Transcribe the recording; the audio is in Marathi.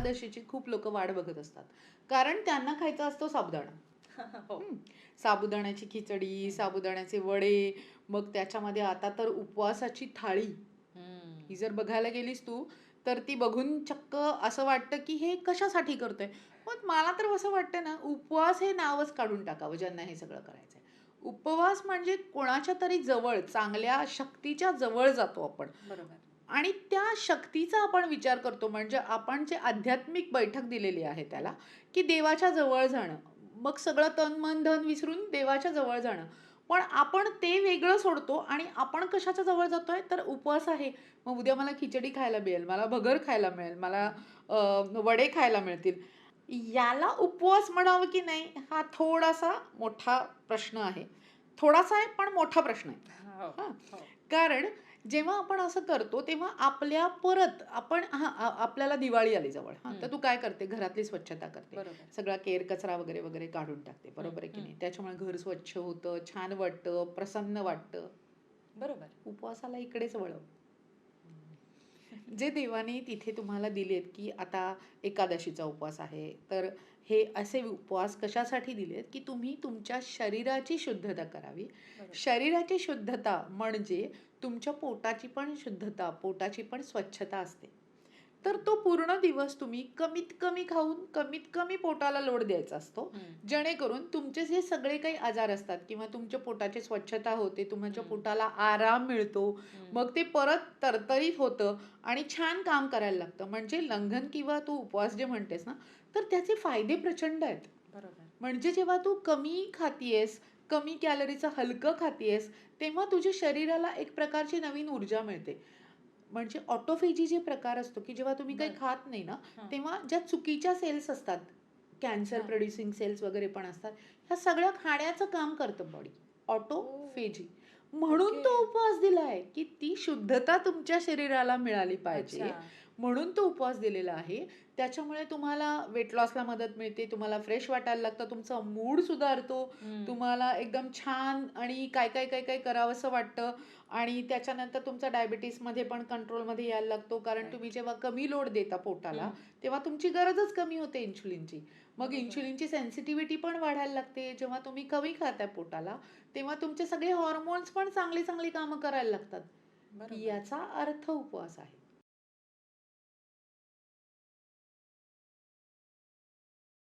एकादशीची खूप लोक वाट बघत असतात. कारण त्यांना खायचा असतो साबुदाणा. हो. साबुदाण्याची खिचडी साबुदाण्याचे वडे मग त्याच्यामध्ये आता तर उपवासाची थाळी. ही जर बघायला गेलीस तू तर ती बघून चक्क असं वाटतं की हे कशासाठी करतोय? पण मला तर असं वाटतं ना उपवास हे नावच काढून टाकावं ज्यांना हे सगळं करायचंय. उपवास म्हणजे कोणाच्या तरी जवळ चांगल्या शक्तीच्या जवळ जातो आपण. बरोबर. आणि त्या शक्तीचा आपण विचार करतो म्हणजे आपण जे आध्यात्मिक बैठक दिलेली आहे त्याला की देवाच्या जवळ जाणं. मग सगळं तन मन धन विसरून देवाच्या जवळ जाणं. पण आपण ते वेगळं सोडतो आणि आपण कशाच्या जवळ जातो आहे तर उपवास आहे. मग उद्या मला खिचडी खायला मिळेल मला भगर खायला मिळेल मला वडे खायला मिळतील. याला उपवास म्हणावं की नाही हा थोडासा मोठा प्रश्न आहे. थोडासा आहे पण मोठा प्रश्न आहे. कारण जेव्हा आपण असं करतो तेव्हा आपल्या परत आपण हा आपल्याला दिवाळी आली जवळ. हा तर. तू काय करते? घरातली स्वच्छता करते. सगळा केर कचरा वगैरे वगैरे काढून टाकते. बरोबर आहे की नाही? त्याच्यामुळे घर स्वच्छ होतं छान वाटतं प्रसन्न वाटतं. बरोबर. उपवासाला इकडेच वळव. जे देवाने तिथे तुम्हाला दिलेत की आता एकादशीचा उपवास आहे तर हे असे उपवास कशासाठी दिलेत की तुम्ही तुमच्या शरीराची शुद्धता करावी. शरीराची शुद्धता म्हणजे तुमच्या पोटाची पण शुद्धता पोटाची पण स्वच्छता असते तर तो पूर्ण दिवस तुम्ही कमीत कमी खाऊन कमीत कमी पोटाला लोड द्यायचा असतो. जेणेकरून तुमचे जे सगळे काही आजार असतात किंवा तुमच्या पोटाची स्वच्छता होते तुमच्या. पोटाला आराम मिळतो. मग ते परत तरतरीत होतं आणि छान काम करायला लागतं म्हणजे लंघन किंवा तू उपवास जे म्हणतेस ना तर त्याचे फायदे प्रचंड आहेत बरोबर म्हणजे जेव्हा तू कमी खातीयेस कमी कॅलरीचं हलकं खातीयेस तेव्हा तुझ्या शरीराला एक प्रकारची नवीन ऊर्जा मिळते म्हणजे ऑटोफेजी जे प्रकार असतो की जेव्हा तुम्ही काही. खात नाही ना. तेव्हा ज्या चुकीच्या सेल्स असतात कॅन्सर. प्रोड्युसिंग सेल्स वगैरे पण असतात ह्या सगळ्या खाण्याचं काम करतं बॉडी ऑटोफेजी म्हणून. तो उपवास दिलाय की ती शुद्धता तुमच्या शरीराला मिळाली पाहिजे. म्हणून तो उपवास दिलेला आहे त्याच्यामुळे तुम्हाला वेट लॉसला मदत मिळते तुम्हाला फ्रेश वाटायला लागतं तुमचा मूड सुधारतो. तुम्हाला एकदम छान आणि काय काय काय काय करावंसं वाटतं आणि त्याच्यानंतर तुमचा डायबिटीसमध्ये पण कंट्रोलमध्ये यायला लागतो कारण. तुम्ही जेव्हा कमी लोड देता पोटाला. तेव्हा तुमची गरजच कमी होते इन्शुलिनची मग. इन्शुलिनची सेन्सिटिव्हिटी पण वाढायला लागते जेव्हा तुम्ही कमी खाताय पोटाला तेव्हा तुमचे सगळे हॉर्मोन्स पण चांगली चांगली कामं करायला लागतात. याचा अर्थ उपवास आहे